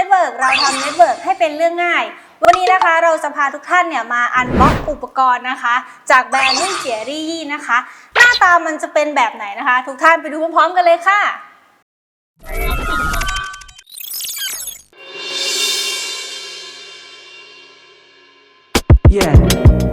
น็ตเวิร์กเราทำเน็ตเวิร์กให้เป็นเรื่องง่าย วันนี้นะคะเราจะพาทุกท่านเนี่ยมาอันบ็อกอุปกรณ์นะคะ จากแบรนด์รุ่นเจียรี่นะคะ หน้าตามันจะเป็นแบบไหนนะคะ ทุกท่านไปดูพร้อมๆกันเลยค่ะ Yeah.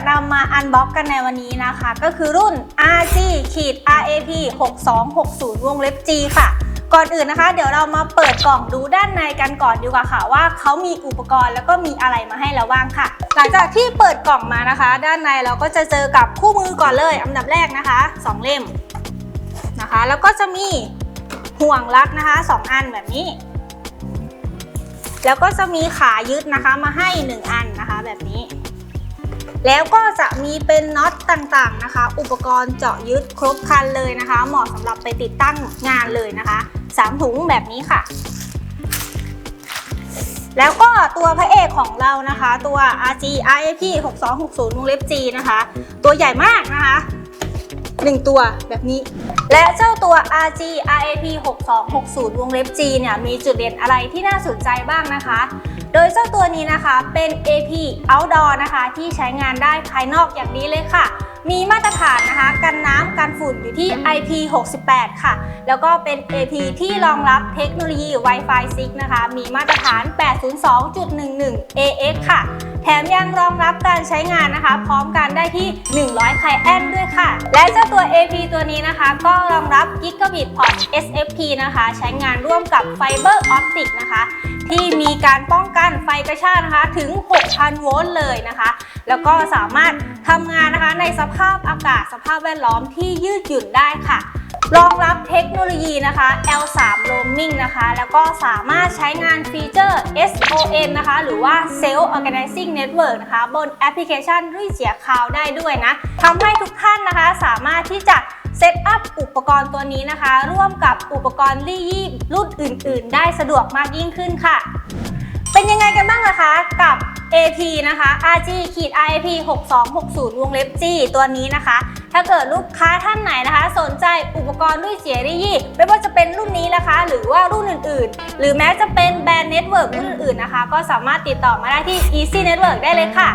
จะนำมาอันบ็อกกันในวันนี้นะคะ ก็คือรุ่น RG ขีด RAP 6260 วงเล็บ G ค่ะ ก่อนอื่นนะคะ เดี๋ยวเรามาเปิดกล่องดูด้านในกันก่อนดีกว่าค่ะ ว่าเขามีอุปกรณ์แล้วก็มีอะไรมาให้เราบ้างค่ะ หลังจากที่เปิดกล่องมานะคะ ด้านในเราก็จะเจอกับคู่มือก่อนเลยอันดับแรกนะคะสองเล่มนะคะ แล้วก็จะมีห่วงรัดนะคะสองอันแบบนี้ แล้วก็จะมีขายึดนะคะมาให้ 1 อันนะคะแบบนี้ แล้วก็จะมีเป็นน็อตต่างๆนะคะ อุปกรณ์เจาะยึดครบครันเลยนะคะ เหมาะสำหรับไปติดตั้งงานเลยนะคะ 3 ถุงแบบนี้ค่ะ แล้วก็ตัวพระเอกของเรานะคะ ตัว RG RAP 6260วงเล็บ G นะคะ ตัวใหญ่มากนะคะ 1 ตัวแบบนี้ และเจ้าตัว RG RAP 6260 วงเล็บ G เนี่ยมีจุดเด่นอะไรที่น่าสนใจบ้างนะคะ โดยเจ้าตัวนี้นะคะเป็น AP outdoor นะคะ ที่ใช้งานได้ภายนอกอย่างนี้เลยค่ะ มีมาตรฐานนะคะ กันน้ำกันฝุ่นอยู่ที่ IP 68 ค่ะ แล้วก็เป็น AP ที่รองรับเทคโนโลยี Wi-Fi 6 นะคะ มีมาตรฐาน 802.11 AX ค่ะ แถมยังรองรับการใช้งานนะคะ พร้อมกันได้ที่ 100ไคลแอนด้วยค่ะ และเจ้าตัว AP ตัวนี้นะคะ ก็รองรับ Gigabit Port SFP นะคะ ใช้งานร่วมกับ Fiber Optic นะคะ ที่มีการป้องกันไฟกระชากนะคะถึง 6,000 โวลต์เลยนะคะ แล้วก็สามารถทำงานนะคะในสภาพอากาศสภาพแวดล้อมที่ยืดหยุ่นได้ค่ะ รองรับเทคโนโลยีนะคะ L3 Roaming นะคะ แล้วก็สามารถใช้งานฟีเจอร์ SON นะคะ หรือว่า Self Organizing Network นะคะ บนแอปพลิเคชันรุ่ยเสียคาวได้ด้วยนะทำให้ทุกท่านนะคะสามารถที่จะ เซตอัพอุปกรณ์ตัวนี้นะคะ ร่วมกับอุปกรณ์รี่ยี่รุ่นอื่น ๆ ได้สะดวกมากยิ่งขึ้นค่ะ เป็นยังไงกันบ้างล่ะคะกับ AP นะคะ RG ขีด RAP 6260 วงเล็บ G ตัวนี้นะคะ ถ้าเกิดลูกค้าท่านไหนนะคะ สนใจอุปกรณ์ด้วยเสียรี่ยี่ไม่ว่าจะเป็นรุ่นนี้นะคะ หรือว่ารุ่นอื่นๆ หรือแม้จะเป็นแบรนด์เน็ตเวิร์กรุ่นอื่นๆนะคะ ก็สามารถติดต่อมาได้ที่ Easy Network ได้เลยค่ะ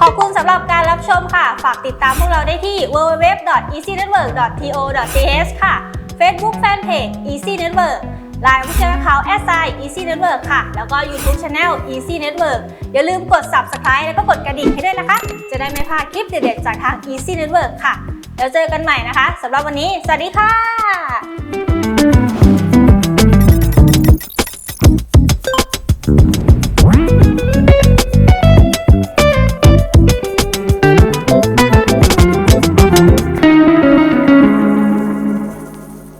ขอบคุณสำหรับการรับชมค่ะ ฝากติดตามพวกเราได้ที่ www.easynetwork.to.th ค่ะ Facebook Fanpage Easy Network ไลน์ผู้ใช้เขา s i Easy Network ค่ะ แล้วก็ YouTube Channel Easy Network อย่าลืมกด Subscribe แล้วก็กดกระดิ่งให้ด้วยนะคะ จะได้ไม่พลาดคลิปเด็ดๆจากทาง Easy Network ค่ะ แล้วเจอกันใหม่นะคะสำหรับวันนี้ สวัสดีค่ะ